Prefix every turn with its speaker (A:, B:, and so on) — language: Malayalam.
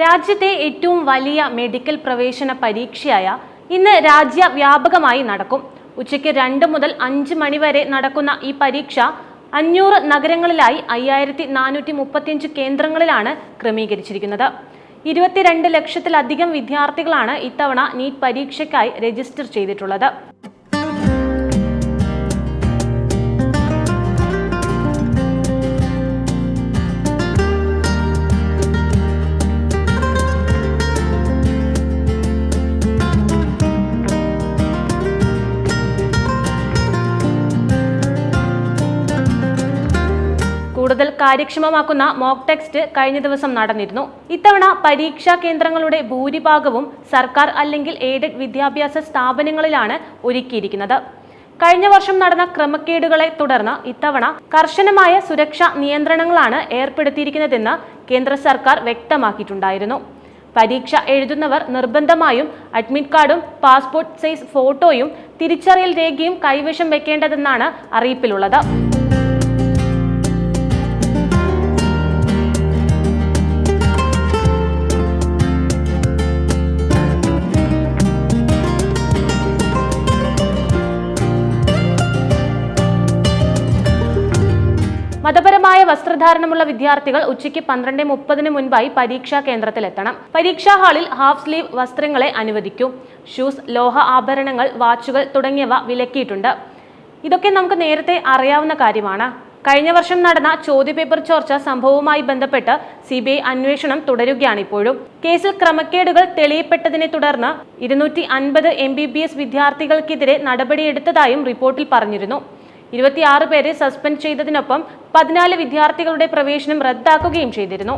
A: രാജ്യത്തെ ഏറ്റവും വലിയ മെഡിക്കൽ പ്രവേശന പരീക്ഷയായ ഇന്ന് രാജ്യവ്യാപകമായി നടക്കും. ഉച്ചയ്ക്ക് രണ്ട് മുതൽ അഞ്ച് മണിവരെ നടക്കുന്ന ഈ പരീക്ഷ അഞ്ഞൂറ് നഗരങ്ങളിലായി അയ്യായിരത്തി നാനൂറ്റി മുപ്പത്തിയഞ്ച് കേന്ദ്രങ്ങളിലാണ് ക്രമീകരിച്ചിരിക്കുന്നത്. ഇരുപത്തിരണ്ട് ലക്ഷത്തിലധികം വിദ്യാർത്ഥികളാണ് ഇത്തവണ നീറ്റ് പരീക്ഷയ്ക്കായി രജിസ്റ്റർ ചെയ്തിട്ടുള്ളത്. കൂടുതൽ കാര്യക്ഷമമാക്കുന്ന മോക്ക് ടെസ്റ്റ് കഴിഞ്ഞ ദിവസം നടന്നിരുന്നു. ഇത്തവണ പരീക്ഷാ കേന്ദ്രങ്ങളുടെ ഭൂരിഭാഗവും സർക്കാർ അല്ലെങ്കിൽ എയ്ഡഡ് വിദ്യാഭ്യാസ സ്ഥാപനങ്ങളിലാണ് ഒരുക്കിയിരിക്കുന്നത്. കഴിഞ്ഞ വർഷം നടന്ന ക്രമക്കേടുകളെ തുടർന്ന് ഇത്തവണ കർശനമായ സുരക്ഷാ നിയന്ത്രണങ്ങളാണ് ഏർപ്പെടുത്തിയിരിക്കുന്നതെന്ന് കേന്ദ്ര സർക്കാർ വ്യക്തമാക്കിയിട്ടുണ്ടായിരുന്നു. പരീക്ഷ എഴുതുന്നവർ നിർബന്ധമായും അഡ്മിറ്റ് കാർഡും പാസ്പോർട്ട് സൈസ് ഫോട്ടോയും തിരിച്ചറിയൽ രേഖയും കൈവശം വെക്കേണ്ടതെന്നാണ് അറിയിപ്പിലുള്ളത്. മതപരമായ വസ്ത്രധാരണമുള്ള വിദ്യാർത്ഥികൾ ഉച്ചയ്ക്ക് പന്ത്രണ്ട് മുപ്പതിന് മുൻപായി പരീക്ഷാ കേന്ദ്രത്തിലെത്തണം. പരീക്ഷാ ഹാളിൽ ഹാഫ് സ്ലീവ് വസ്ത്രങ്ങളെ അനുവദിക്കും. ഷൂസ് ലോഹ ആഭരണങ്ങൾ വാച്ചുകൾ തുടങ്ങിയവ വിലക്കിയിട്ടുണ്ട്. ഇതൊക്കെ നമുക്ക് നേരത്തെ അറിയാവുന്ന കാര്യമാണ്. കഴിഞ്ഞ വർഷം നടന്ന ചോദ്യപേപ്പർ ചോർച്ച സംഭവവുമായി ബന്ധപ്പെട്ട് സി ബി ഐ അന്വേഷണം തുടരുകയാണ് ഇപ്പോഴും കേസിൽ ക്രമക്കേടുകൾ തെളിയപ്പെട്ടതിനെ തുടർന്ന് ഇരുന്നൂറ്റി അൻപത് എം ബി ബി എസ് വിദ്യാർത്ഥികൾക്കെതിരെ നടപടിയെടുത്തതായും റിപ്പോർട്ടിൽ പറഞ്ഞിരുന്നു. ഇരുപത്തിയാറ് പേരെ സസ്പെൻഡ് ചെയ്തതിനൊപ്പം പതിനാല് വിദ്യാർത്ഥികളുടെ പ്രവേശനം റദ്ദാക്കുകയും ചെയ്തിരുന്നു.